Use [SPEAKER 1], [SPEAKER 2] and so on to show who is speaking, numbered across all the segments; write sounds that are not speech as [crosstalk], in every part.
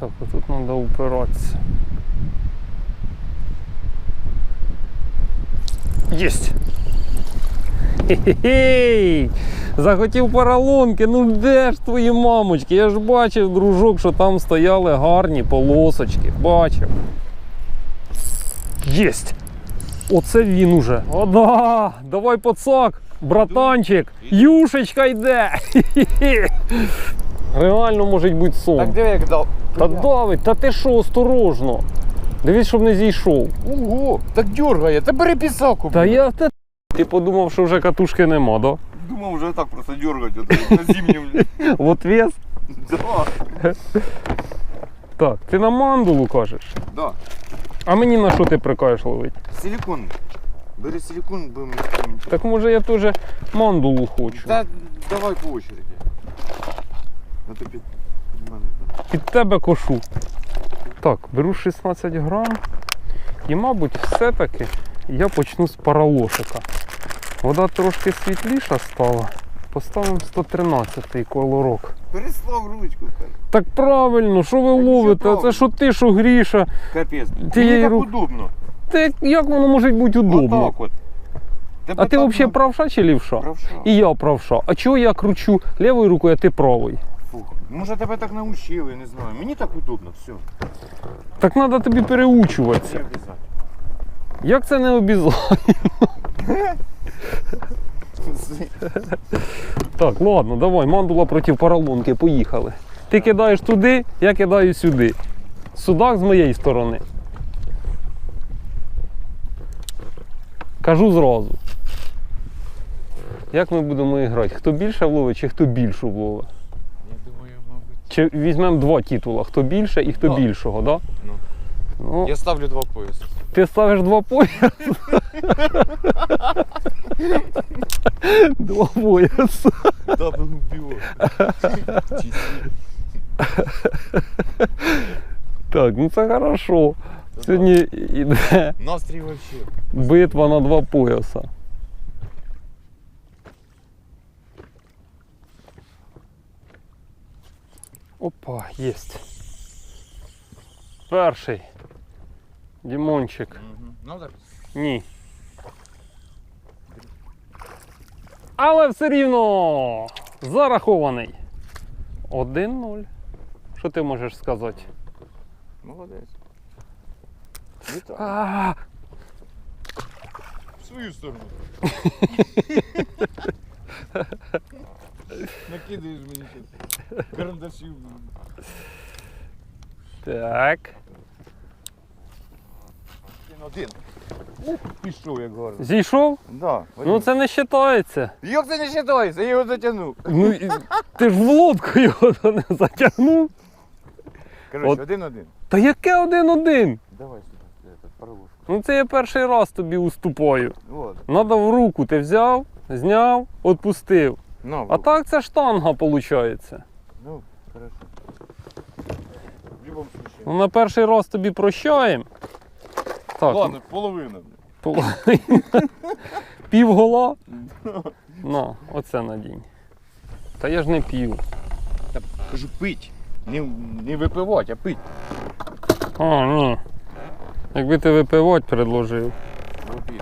[SPEAKER 1] Так, отут треба упиратися. Єсть! Хе-хе-хей! Захотів поролонки, ну де ж твої мамочки? Я ж бачив, дружок, що там стояли гарні полосочки. Бачив. Єсть! Оце він уже. О, да! Давай пацак, братанчик, юшечка йде. Реально може бути сон.
[SPEAKER 2] Так диви, як дав.
[SPEAKER 1] Та давить, та ти що, осторожно. Дивись, щоб не зійшов.
[SPEAKER 2] Ого, так дергає, та бери пісаку.
[SPEAKER 1] Та я те. Ти подумав, що вже катушки нема, да?
[SPEAKER 2] Думав вже так просто дергати от, на зимнім. [laughs]
[SPEAKER 1] От вес.
[SPEAKER 2] Да,
[SPEAKER 1] Так, ти на мандулу кажеш.
[SPEAKER 2] да.
[SPEAKER 1] А мені на що ти прикаєш ловить?
[SPEAKER 2] Силикон. Бери силикон, будемо експериментувати.
[SPEAKER 1] Так може я теж мандулу хочу.
[SPEAKER 2] Та давай по очереді. А то під,
[SPEAKER 1] тебе кошу. Так, беру 16 грам. І, мабуть, все-таки я почну з паралошика. Вода трошки світліша стала. Поставимо 113-й колорок.
[SPEAKER 2] Переслав ручку.
[SPEAKER 1] Так правильно, що ви
[SPEAKER 2] Так
[SPEAKER 1] ловите? Це що ти, що гріша.
[SPEAKER 2] Капець.
[SPEAKER 1] Ти
[SPEAKER 2] Мені так
[SPEAKER 1] рук-
[SPEAKER 2] удобно.
[SPEAKER 1] Та як- воно може бути удобно?
[SPEAKER 2] Отак от. Тебе
[SPEAKER 1] А ти взагалі правша чи лівша?
[SPEAKER 2] Правша.
[SPEAKER 1] І я правша. А чого я кручу лівою рукою, а ти правою?
[SPEAKER 2] Фух. Може тебе так научили, не знаю. Мені так удобно, все.
[SPEAKER 1] Так треба тобі
[SPEAKER 2] Це
[SPEAKER 1] переучуватися. Як це не обізла? Так, ладно, давай, мандула проти поролонки, поїхали. Ти кидаєш туди, я кидаю сюди. Судак з моєї сторони. Кажу зразу. Як ми будемо грати? Хто більше вловить, чи хто більшу вловить? Чи візьмемо два титула, хто більше і хто
[SPEAKER 2] Так.
[SPEAKER 1] більшого, да?
[SPEAKER 2] Ну.
[SPEAKER 1] Ну,
[SPEAKER 2] Я ставлю два пояси.
[SPEAKER 1] ти ставиш два пояси. Два пояси.
[SPEAKER 2] Дабл біо.
[SPEAKER 1] Так, ну це хорошо. Сьогодні йде
[SPEAKER 2] Настрій вообще.
[SPEAKER 1] битва на два пояса. Опа, єсть. Перший. Дімончик.
[SPEAKER 2] Ну так.
[SPEAKER 1] Ні. Але все рівно зарахований. 1-0. Що ти можеш сказати?
[SPEAKER 2] Молодець. Вітаю.
[SPEAKER 1] А,
[SPEAKER 2] В свою сторону. [laughs] Накидаєш мені ще карандашів.
[SPEAKER 1] Так.
[SPEAKER 2] Один один. Ух, пішов як гарно.
[SPEAKER 1] Зійшов?
[SPEAKER 2] Да,
[SPEAKER 1] Ну це не вважається.
[SPEAKER 2] Як це не вважається? Я його затягнув.
[SPEAKER 1] Ну, і- ти ж в лодку його то не затягнув.
[SPEAKER 2] Коротше, один-один.
[SPEAKER 1] Та яке один-один?
[SPEAKER 2] Давай сюди, паровушку.
[SPEAKER 1] Ну це я перший раз тобі уступаю.
[SPEAKER 2] Вот.
[SPEAKER 1] Надо в руку ти взяв, зняв, відпустив.
[SPEAKER 2] На,
[SPEAKER 1] А
[SPEAKER 2] руку.
[SPEAKER 1] так це штанга виходить.
[SPEAKER 2] Ну, хорошо. В любом случае.
[SPEAKER 1] Ну на перший раз тобі прощаємо. Так,
[SPEAKER 2] Ладно, половина.
[SPEAKER 1] половина. [laughs] Пів гола. На, оце надінь. Та я ж не п'ю.
[SPEAKER 2] Та, кажу, пить. Не, не випивати, а пить.
[SPEAKER 1] А, ні. Якби ти випивати предложив.
[SPEAKER 2] Випій.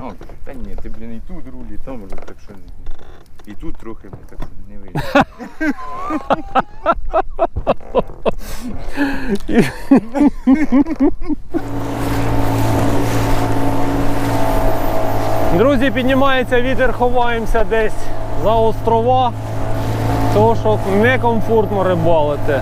[SPEAKER 2] О, та ні, ти, блін, і тут руль, і там руль, так що не- і тут трохи, блін, так не вийде.
[SPEAKER 1] Друзі, піднімається вітер, ховаємося десь за острова, тому що некомфортно рибалити.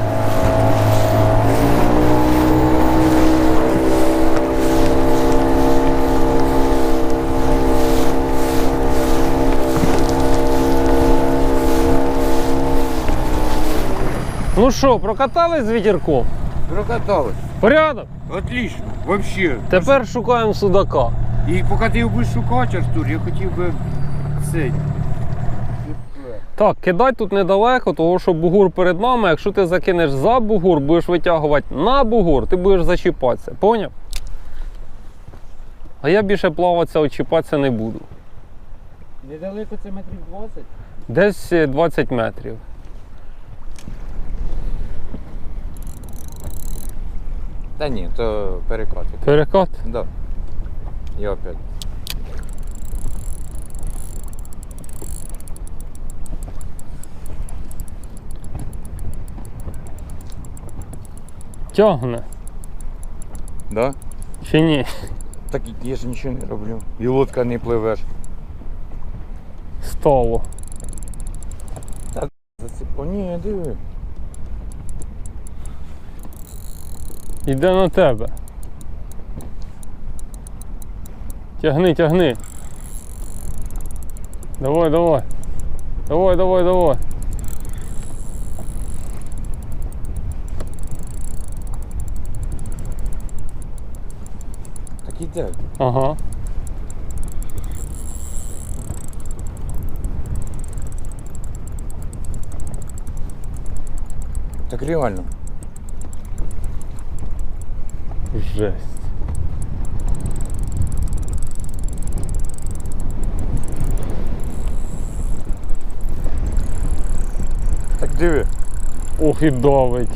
[SPEAKER 1] Ну що, прокатались з вітерком?
[SPEAKER 2] Прокаталось.
[SPEAKER 1] Порядок.
[SPEAKER 2] Отлично, вообще.
[SPEAKER 1] Тепер шукаємо судака.
[SPEAKER 2] І поки ти його будеш шукати, Артур, я хотів би цей.
[SPEAKER 1] Так, кидай тут недалеко, тому що бугур перед нами. Якщо ти закинеш за бугур, будеш витягувати на бугур, ти будеш зачіпатися. Поняв? А я більше плаватися, очіпатися не буду.
[SPEAKER 3] Недалеко це метрів 20.
[SPEAKER 1] Десь е, 20 метрів.
[SPEAKER 2] Та ні, то перекати.
[SPEAKER 1] Перекат?
[SPEAKER 2] Да. Я опять.
[SPEAKER 1] Тягне.
[SPEAKER 2] Да?
[SPEAKER 1] Чи ні?
[SPEAKER 2] Так я ж нічого не роблю. І лодка не пливеш.
[SPEAKER 1] Стало.
[SPEAKER 2] Засип... О, ні, диви.
[SPEAKER 1] Іде на тебе. Тягни, тягни. Давай, давай. Давай, давай, давай.
[SPEAKER 2] Так іде.
[SPEAKER 1] Ага.
[SPEAKER 2] Так реально.
[SPEAKER 1] Жесть.
[SPEAKER 2] Так диви.
[SPEAKER 1] Ох і давить.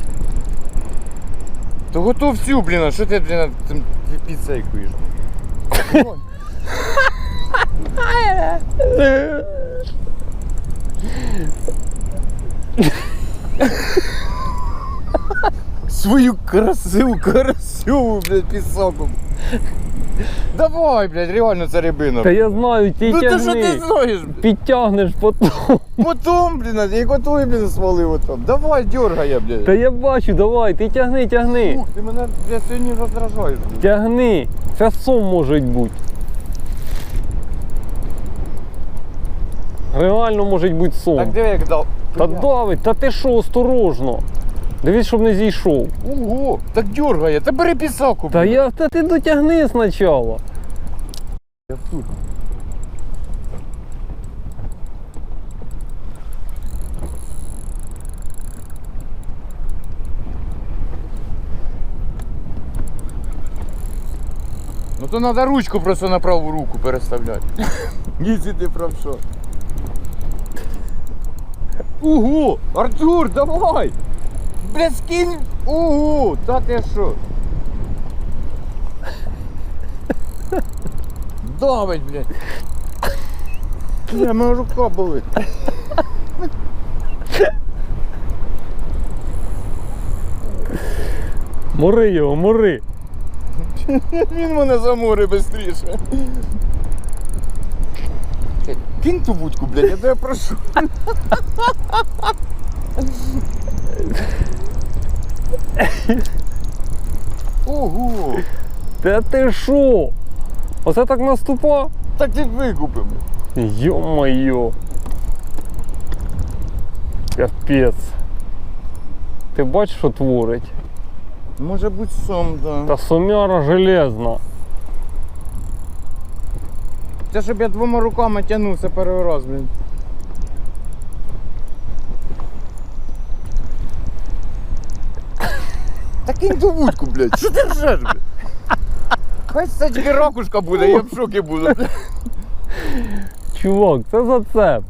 [SPEAKER 2] То готов всю, блін, а що ти, блін, там підсейкуєш? Свою красиву, красиву, блядь, пісоком. Давай, блядь, реально це рибина.
[SPEAKER 1] Та я знаю, ти
[SPEAKER 2] Ну ти що
[SPEAKER 1] тягни.
[SPEAKER 2] ти знаєш? блядь?
[SPEAKER 1] Підтягнеш потім.
[SPEAKER 2] Потом, блін, як отой, блін, свалив отам. Давай, дергай, блядь.
[SPEAKER 1] Та я бачу, давай, ти тягни, тягни.
[SPEAKER 2] Ух, ти мене, блядь, сьогодні роздражаєш, блядь.
[SPEAKER 1] Тягни. Це сом може бути. Реально може бути сом.
[SPEAKER 2] Так диви, як дав.
[SPEAKER 1] Та давить, та ти що, осторожно. Дивись, щоб не зійшов.
[SPEAKER 2] Ого, так дергає, та бери пісаку.
[SPEAKER 1] Та я та ти дотягни спочатку.
[SPEAKER 2] Я тут. Ну то треба ручку просто на праву руку переставляти. [laughs] Якщо ти правша. Ого! Артур, давай! Бля, скинь! Ого! Та ти що? Давить, блядь. Бля, моя рука болить.
[SPEAKER 1] Мори його, мори.
[SPEAKER 2] Він мене заморе швидше. Кинь ту будку, блядь, я тебе прошу. Ого!
[SPEAKER 1] Та ти що? Оце так наступав?
[SPEAKER 2] Так ти викупимо.
[SPEAKER 1] Йо-моє. Капець. Ти бачиш, що творить?
[SPEAKER 2] Може бути сом, да.
[SPEAKER 1] Та сумяра железна.
[SPEAKER 2] Це щоб я двома руками тягнувся перший раз, блін. Кинь ту вудку, блядь. Що ти ржеш, блядь? Хай це тільки ракушка буде, я в шокі буду. блядь.
[SPEAKER 1] Чувак, це зацеп.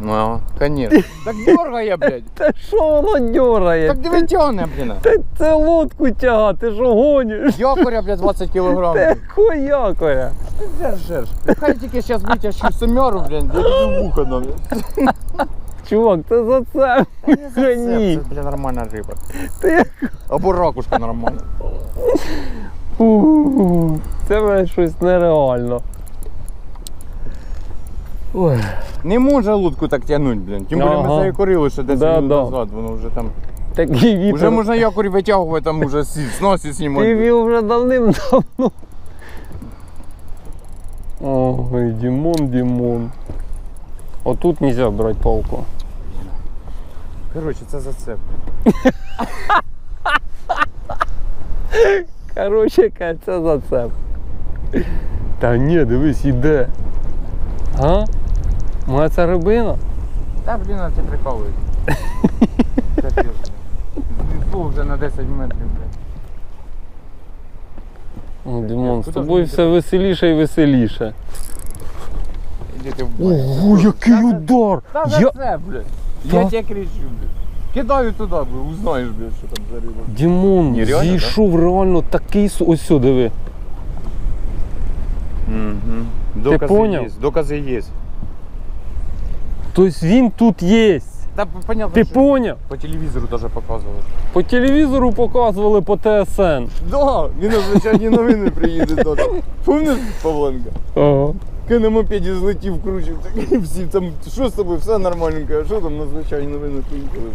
[SPEAKER 2] Ну, конечно. Так дергає, блядь.
[SPEAKER 1] Та що воно дьорає?
[SPEAKER 2] Так диви тягне, блін.
[SPEAKER 1] Ти це лодку тяга, ти що гониш?
[SPEAKER 2] Якоря, блядь, 20
[SPEAKER 1] Ти
[SPEAKER 2] кілограмів.
[SPEAKER 1] хуякоя.
[SPEAKER 2] Держиш. Хай тільки зараз витягчу семеру, блін, я тобі вуха дам.
[SPEAKER 1] Чувак, це зацеп.
[SPEAKER 2] Це,
[SPEAKER 1] Ні.
[SPEAKER 2] це, бля, нормальна риба.
[SPEAKER 1] Ти...
[SPEAKER 2] Або ракушка нормальна.
[SPEAKER 1] Фу, Це мене щось нереально. Ой.
[SPEAKER 2] Не може лодку так тягнути, блін. Тим більше
[SPEAKER 1] Ага.
[SPEAKER 2] ми закорили ще 10
[SPEAKER 1] Да,
[SPEAKER 2] минут
[SPEAKER 1] да.
[SPEAKER 2] назад, воно вже там.
[SPEAKER 1] Такий вітер.
[SPEAKER 2] Уже можна якорь витягувати, там уже сі- сносі
[SPEAKER 1] Ти
[SPEAKER 2] знімати.
[SPEAKER 1] вів вже давним-давно. Ой, Дімон, Дімон. Отут нельзя брати палку.
[SPEAKER 2] Коротше, це за це. [laughs]
[SPEAKER 1] Короче, Кать, це зацеп. Та ні, дивись, іде. А? Моя це рибина?
[SPEAKER 2] Та, блін, а ти прикалуєш. Вже на 10 метрів, блін.
[SPEAKER 1] О, Дімон, з тобою все веселіше і веселіше. Ого, який удар!
[SPEAKER 2] Та за
[SPEAKER 1] Я...
[SPEAKER 2] це, блядь. Я тебе кричу, блядь. Кидаю туди, бо узнаєш, блядь, що там за риба.
[SPEAKER 1] Дімон,
[SPEAKER 2] Ні, реально,
[SPEAKER 1] зійшов реально такий су- ось сюди диви.
[SPEAKER 2] Угу. Докази
[SPEAKER 1] поняв?
[SPEAKER 2] є, докази є.
[SPEAKER 1] Тобто він тут є.
[SPEAKER 2] Та понятно,
[SPEAKER 1] Ти
[SPEAKER 2] що
[SPEAKER 1] поняв?
[SPEAKER 2] по телевізору теж показували.
[SPEAKER 1] По телевізору показували по ТСН.
[SPEAKER 2] Да, він на звичайні новини приїде теж. [laughs] Помниш Павленка?
[SPEAKER 1] Ага.
[SPEAKER 2] Ки на мопеді злетів, так, всі там, що з тобою, все нормальненько, а що там на звичайні новини поїхали?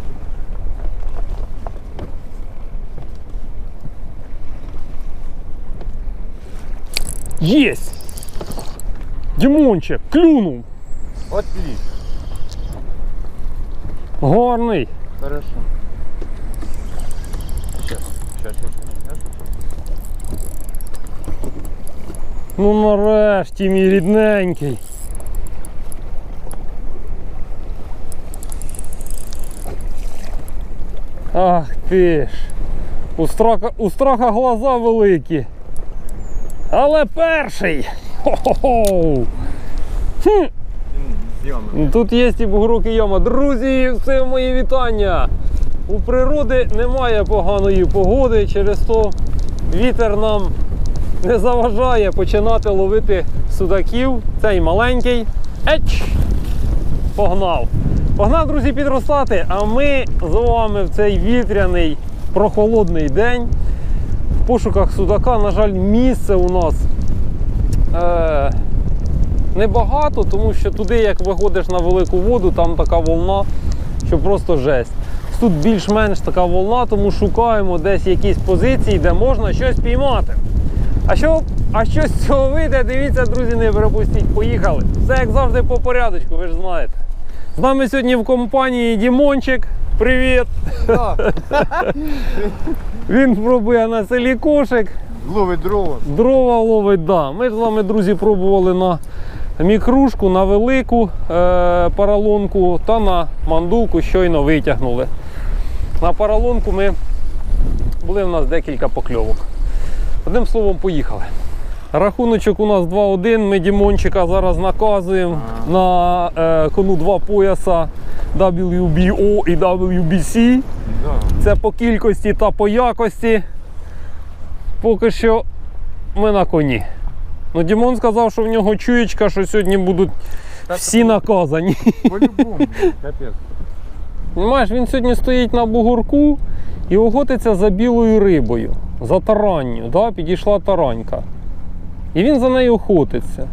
[SPEAKER 1] Єсть! Дімончик, клюнув.
[SPEAKER 2] Отлично.
[SPEAKER 1] Гарний.
[SPEAKER 2] Хорошо. Сейчас, сейчас, сейчас.
[SPEAKER 1] Ну нарешті, мій рідненький. Ах ти ж. У страха, у страха глаза великі. Але перший. Хо-хо-хо. Хм. Тут є і бугрук і яма. Друзі, все мої вітання. У природи немає поганої погоди, через то вітер нам [laughs] не заважає починати ловити судаків. Цей маленький. Еч! Погнав. Погнав, друзі, підростати. А ми з вами в цей вітряний прохолодний день в пошуках судака. На жаль, місце у нас. Е- небагато, тому що туди, як виходиш на велику воду, там така волна, що просто жесть. Тут більш-менш така волна, тому шукаємо десь якісь позиції, де можна щось піймати. А що, а що з цього вийде, дивіться, друзі, не пропустіть. Поїхали. Все як завжди по порядочку, ви ж знаєте. З нами сьогодні в компанії Дімончик. Привіт! [laughs] Він пробує на селі кошик.
[SPEAKER 2] ловить дрова.
[SPEAKER 1] Дрова ловить, да. Ми ж з вами, друзі, пробували на мікрушку, на велику е- паралонку та на мандулку щойно витягнули. На паралонку ми були в нас декілька покльовок. Одним словом, поїхали. Рахуночок у нас 2-1. Ми Дімончика зараз наказуємо на е, кону два пояса WBO і WBC. Це по кількості та по якості. Поки що ми на коні. Ну, Дімон сказав, що в нього чуєчка, що сьогодні будуть всі наказані.
[SPEAKER 2] По-любому, капець.
[SPEAKER 1] Понимаєш, він сьогодні стоїть на бугорку і охотиться за білою рибою, за таранню. Да? Підійшла таранька. І він за нею охотиться.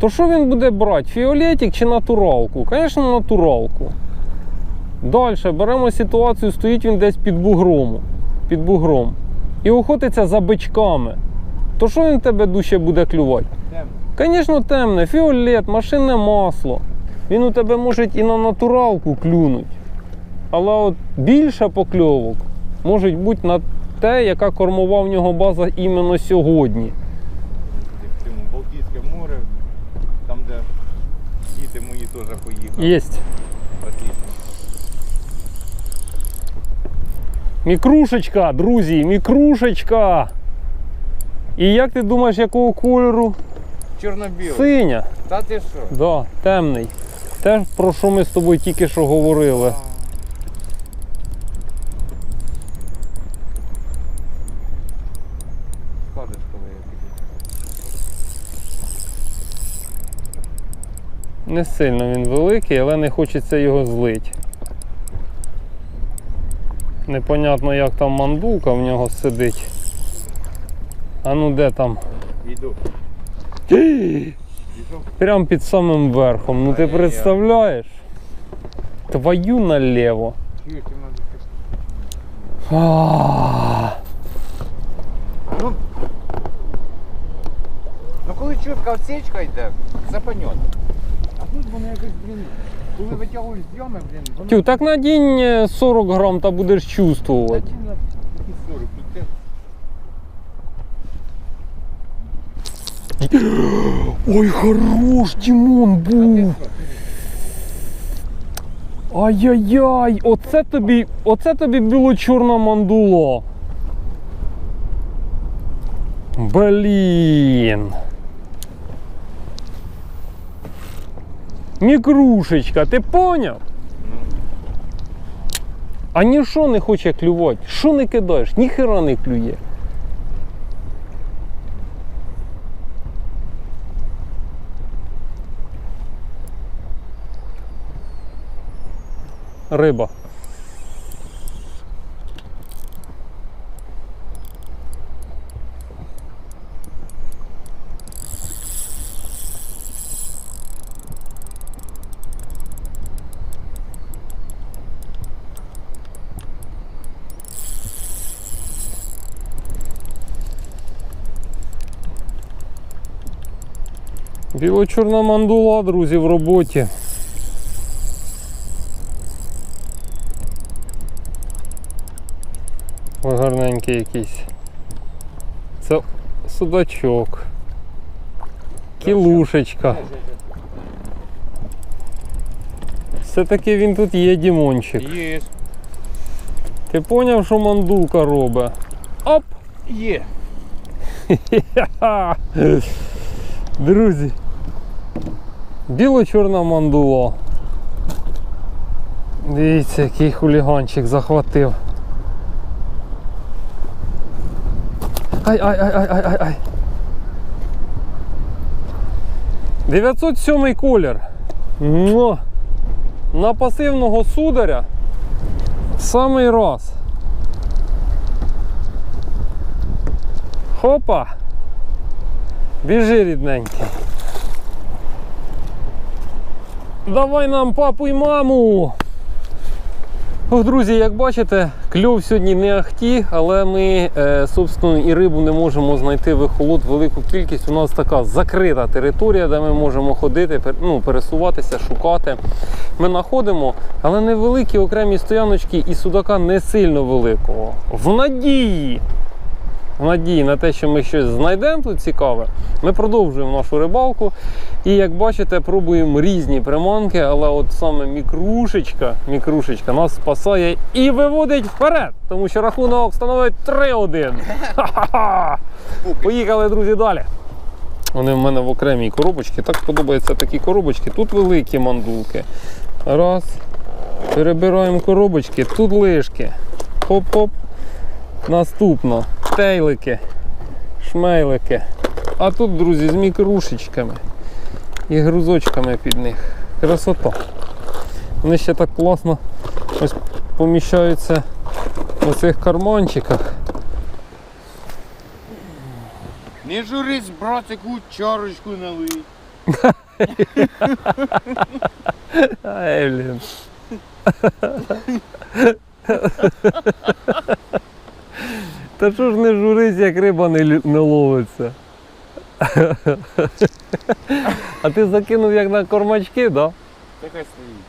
[SPEAKER 1] То що він буде брати? Фіолетик чи натуралку? Звісно, натуралку. Далі беремо ситуацію, стоїть він десь під бугром. Під бугром. І охотиться за бичками. То що він тебе дужче буде клювати? Звісно, темне, фіолет, машинне масло. Він у тебе може і на натуралку клюнуть. Але от більше покльовок може бути на те, яка кормова в нього база іменно сьогодні.
[SPEAKER 2] Балтійське море, там де діти мої теж поїхали.
[SPEAKER 1] Єсть. Мікрушечка, друзі, мікрушечка. І як ти думаєш, якого кольору?
[SPEAKER 2] Чорно-білий.
[SPEAKER 1] Синя.
[SPEAKER 2] Та ти що?
[SPEAKER 1] Да, темний. Те, про що ми з тобою тільки що говорили.
[SPEAKER 2] Скажеш, коли я піду.
[SPEAKER 1] Не сильно він великий, але не хочеться його злить. Непонятно, як там мандулка в нього сидить. А ну де там?
[SPEAKER 2] Йду.
[SPEAKER 1] Прям під самим верхом. Ну ти представляєш? Твою наліво.
[SPEAKER 2] Ну, ну коли чітка отсечка йде, це тут воно якось, блін, коли витягуєш з ями, блін,
[SPEAKER 1] Тю, так надінь е, 40 грам та будеш чувствувати.
[SPEAKER 2] Та на такі 40, тут те- [gasps]
[SPEAKER 1] Ой, хорош, Дімон був. Ай-яй-яй, оце тобі, оце тобі біло-чорна мандула. Блін. Мікрушечка, ти поняв? А ніщо не хоче клювати. Що не кидаєш? Ніхера не клює. Риба. Біло-чорна мандула, друзі, в роботі. Ой, гарненький якийсь. Це судачок. Кілушечка. Все-таки він тут є, Дімончик.
[SPEAKER 2] Є.
[SPEAKER 1] Ти поняв, що мандулка робить? Оп!
[SPEAKER 2] Є. [laughs]
[SPEAKER 1] Друзі. Біло-чорна мандула. Дивіться, який хуліганчик захватив. Ай, ай, ай, ай, ай, ай, ай. 907 колір. Муа! На пасивного сударя самий раз. Хопа! Біжи, рідненький. Давай нам папу і маму. Ох, друзі, як бачите, кльов сьогодні не ахті, але ми, е, собственно, і рибу не можемо знайти в ехолот велику кількість. У нас така закрита територія, де ми можемо ходити, ну, пересуватися, шукати. Ми знаходимо, але невеликі окремі стояночки і судака не сильно великого. В надії, в надії на те, що ми щось знайдемо тут цікаве, ми продовжуємо нашу рибалку. І як бачите, пробуємо різні приманки, але от саме мікрушечка, мікрушечка нас спасає і виводить вперед, тому що рахунок становить 3-1. Ха-ха-ха! Поїхали, друзі, далі. Вони в мене в окремій коробочці. Так подобаються такі коробочки. Тут великі мандулки. Раз. Перебираємо коробочки, тут лишки. Хоп-хоп. Наступно. Тейлики, шмейлики. А тут, друзі, з мікрушечками і грузочками під них. Красота. Вони ще так класно ось поміщаються у цих карманчиках.
[SPEAKER 2] Не журись, братику, чарочку налий.
[SPEAKER 1] Ай, блін. Та що ж не журись, як риба не, не ловиться. А ти закинув як на кормачки, да?
[SPEAKER 2] Так хай стоїть.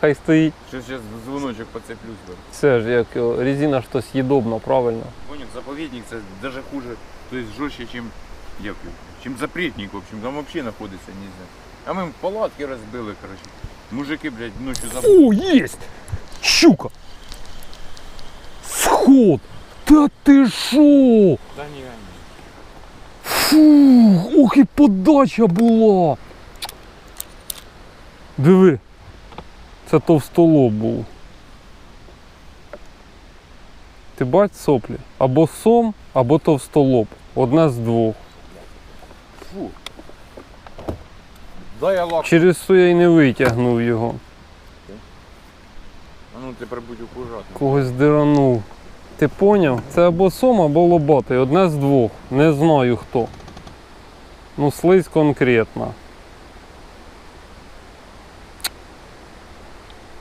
[SPEAKER 1] Хай стоїть.
[SPEAKER 2] Що зараз дзвоночок поцеплюсь.
[SPEAKER 1] Все ж, як резина ж то съїдобно, правильно.
[SPEAKER 2] Понял, заповедник це даже хуже, то есть жестче, чем, як, його, чем запретник, в общем, там вообще находится, не знаю. А ми палатки розбили, короче. Мужики, блядь, ночью забули.
[SPEAKER 1] О, есть! Щука! Сход! Та ти шо?
[SPEAKER 2] Да ні, ні.
[SPEAKER 1] Фу, ох і подача була. Диви. Це товстолоб був. Ти бач соплі? Або сом, або товстолоб. Одне з двох.
[SPEAKER 2] Фу. Дай я лак.
[SPEAKER 1] Через що я й не витягнув його.
[SPEAKER 2] А ну тепер будь акуратно.
[SPEAKER 1] Когось диранув. Ти поняв? Це або сом, або лобатий. Одне з двох. Не знаю хто. Ну, слизь конкретно.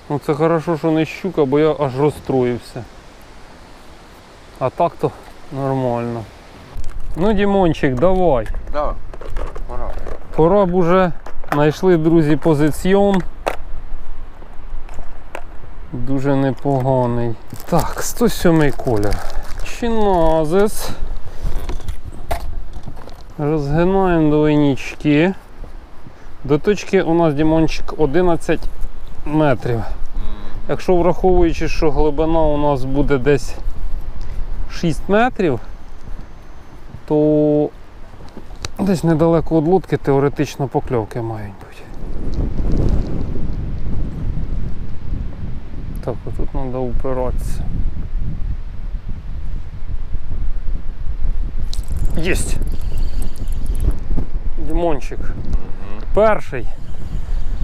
[SPEAKER 1] Ну це хорошо, що не щука, бо я аж розстроївся. А так то нормально. Ну, Дімончик, давай.
[SPEAKER 2] Да, пора.
[SPEAKER 1] Пора б уже знайшли, друзі, позиціон. Дуже непоганий. Так, 107 колір. Чиназис. Розгинаємо двойнички. До точки у нас Дімончик 11 метрів. Якщо враховуючи, що глибина у нас буде десь 6 метрів, то Десь недалеко від лодки теоретично покльовки мають бути. Так, отут треба упиратися. Єсть! Дімончик. Перший.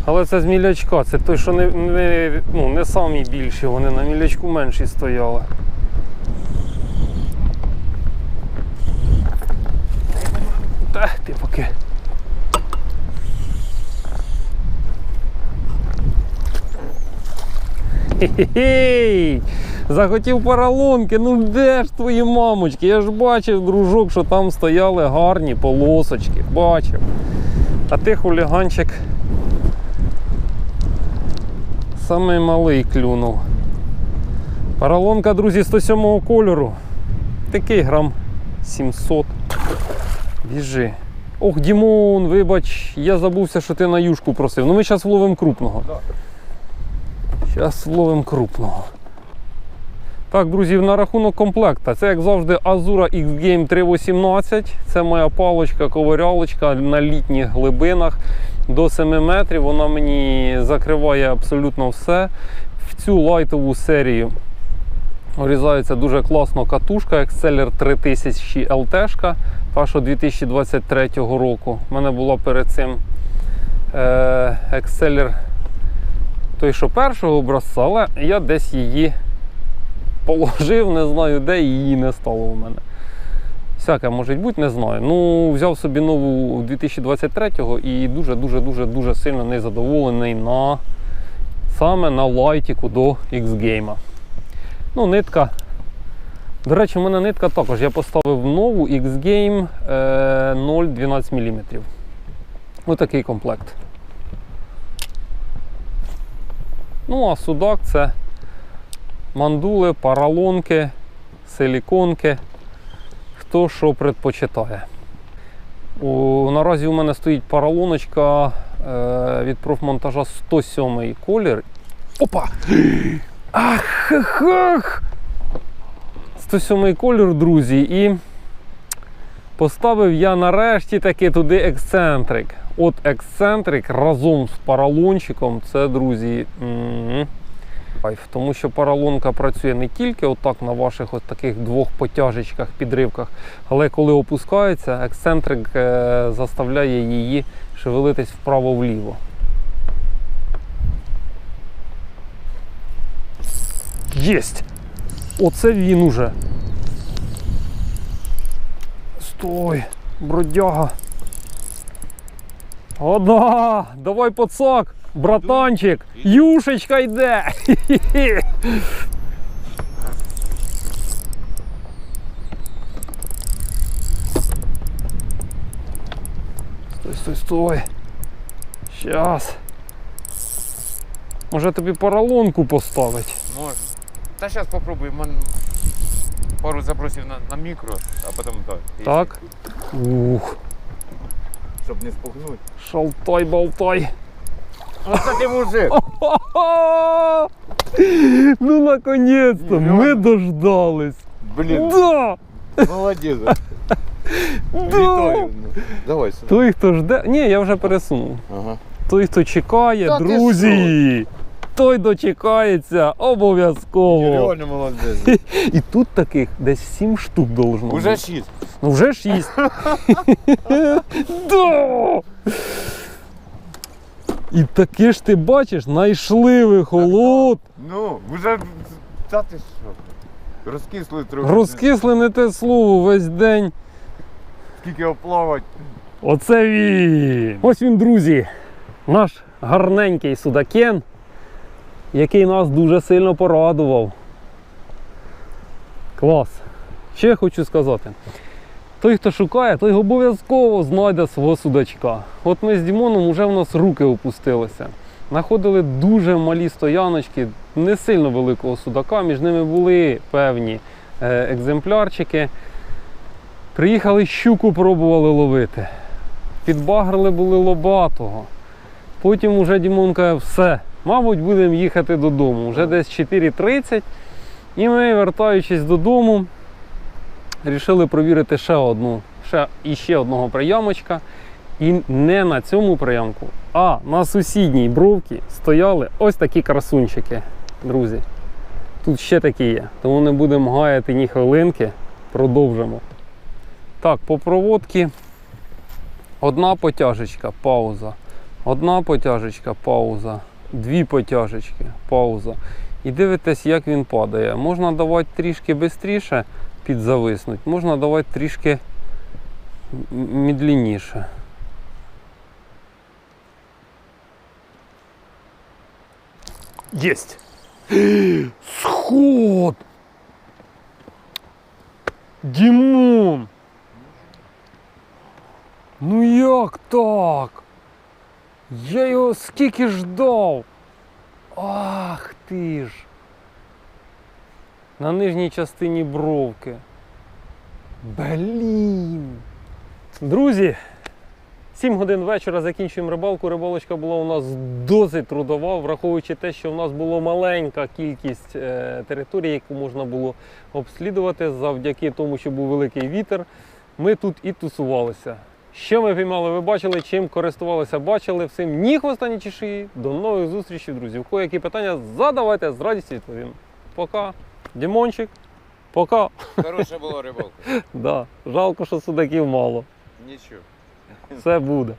[SPEAKER 1] Але це з мілячка, це той, що не, не, ну, не самі більші, вони на мілячку менші стояли. Та ти поки. Хе-хе-хей! Захотів поролонки, ну де ж твої мамочки? Я ж бачив, дружок, що там стояли гарні полосочки. Бачив. А ти хуліганчик самий малий клюнув. Поролонка, друзі, 107 кольору. Такий грам 700. Біжи. Ох, Дімон, вибач, я забувся, що ти на юшку просив. Ну ми зараз вловимо крупного. Зараз ловимо крупного. Так, друзі, на рахунок комплекта. Це, як завжди, Azura X-Game 318. Це моя палочка, ковирялочка на літніх глибинах до 7 метрів. Вона мені закриває абсолютно все. В цю лайтову серію врізається дуже класно катушка Exceller 3000 LT, та що 2023 року. У мене була перед цим е, Exceller той, що першого образця, але я десь її положив, не знаю де, її не стало у мене. Всяке може бути, не знаю. Ну, взяв собі нову 2023-го і дуже-дуже-дуже дуже сильно незадоволений на саме на лайтіку до X-Game. Ну, нитка. До речі, у мене нитка також. Я поставив нову X-Game е, 0,12 мм. Отакий комплект. Ну, а судак це мандули, паралонки, силіконки. Хто що предпочитає. У, наразі у мене стоїть паралоночка е, від профмонтажа 107 колір. Опа! Ах, ах, ах! 107 колір, друзі, і поставив я нарешті таки туди ексцентрик. От ексцентрик разом з паралончиком, це, друзі. Тому що паралонка працює не тільки отак на ваших от таких двох потяжечках, підривках, але коли опускається, ексцентрик е, заставляє її шевелитись вправо-вліво. Єсть! Оце він уже. Стой, бродяга. О, да! Давай пацак, братанчик, юшечка йде. Стой, стой, стой. Щас. Може тобі поролонку поставить?
[SPEAKER 2] Можна. Та зараз попробуємо. Пару забросів на, на мікро, а потім так.
[SPEAKER 1] Так. Ух,
[SPEAKER 2] Щоб не спугнути.
[SPEAKER 1] шалтай болтай.
[SPEAKER 2] Оце ти мужик! [laughs]
[SPEAKER 1] Ну, наконец-то, ми дождались.
[SPEAKER 2] Блін,
[SPEAKER 1] Да!
[SPEAKER 2] молодець. [laughs]
[SPEAKER 1] Да!
[SPEAKER 2] Вітаю. Давай сюди.
[SPEAKER 1] Той, хто жде. Ні, я вже пересунув.
[SPEAKER 2] Ага.
[SPEAKER 1] Той, хто чекає,
[SPEAKER 2] Та ти
[SPEAKER 1] друзі. Той дочекається обов'язково.
[SPEAKER 2] Реально молодець.
[SPEAKER 1] І тут таких десь 7 штук должно
[SPEAKER 2] Уже
[SPEAKER 1] бути.
[SPEAKER 2] шість.
[SPEAKER 1] Ну вже 6. да! І таке ж ти бачиш, знайшли ви холод.
[SPEAKER 2] Ну, вже. Та ти що? Розкисли трохи.
[SPEAKER 1] Розкисли не те слово весь день.
[SPEAKER 2] Скільки оплавать.
[SPEAKER 1] Оце він! Ось він, друзі, наш гарненький судакен, який нас дуже сильно порадував. Клас. Ще хочу сказати. Той, хто шукає, той обов'язково знайде свого судачка. От ми з Дімоном вже в нас руки опустилися. Находили дуже малі стояночки, не сильно великого судака, між ними були певні е, екземплярчики. Приїхали щуку, пробували ловити. Підбагрили були лобатого. Потім уже Дімон каже, все, мабуть, будемо їхати додому. Вже десь 4.30. І ми, вертаючись додому, вирішили провірити ще одну, ще, і ще одного приямочка. І не на цьому приямку, а на сусідній бровці стояли ось такі красунчики. друзі. Тут ще такі є. Тому не будемо гаяти ні хвилинки. Продовжимо. Так, по проводці одна потяжечка, пауза. Одна потяжечка, пауза. Дві потяжечки, пауза. І дивитесь, як він падає. Можна давати трішки швидше підзависнуть, можна давати трішки м- медленніше. Єсть! [gasps] Сход! Дімон! Ну як так? Я його скільки ждав. Ах ти ж. На нижній частині бровки. Блін. Друзі, 7 годин вечора закінчуємо рибалку. Рибалочка була у нас досить трудова, враховуючи те, що у нас була маленька кількість е, територій, яку можна було обслідувати завдяки тому, що був великий вітер. Ми тут і тусувалися. Що ми піймали, ви бачили, чим користувалися, бачили. Всім ні хвоста, ні чешиї. До нових зустрічей, друзі. У кого які питання, задавайте, з радістю відповім. Пока. Дімончик. Пока.
[SPEAKER 2] Хороша була рибалка. [laughs]
[SPEAKER 1] Да. Жалко, що судаків мало.
[SPEAKER 2] Нічого.
[SPEAKER 1] Все буде.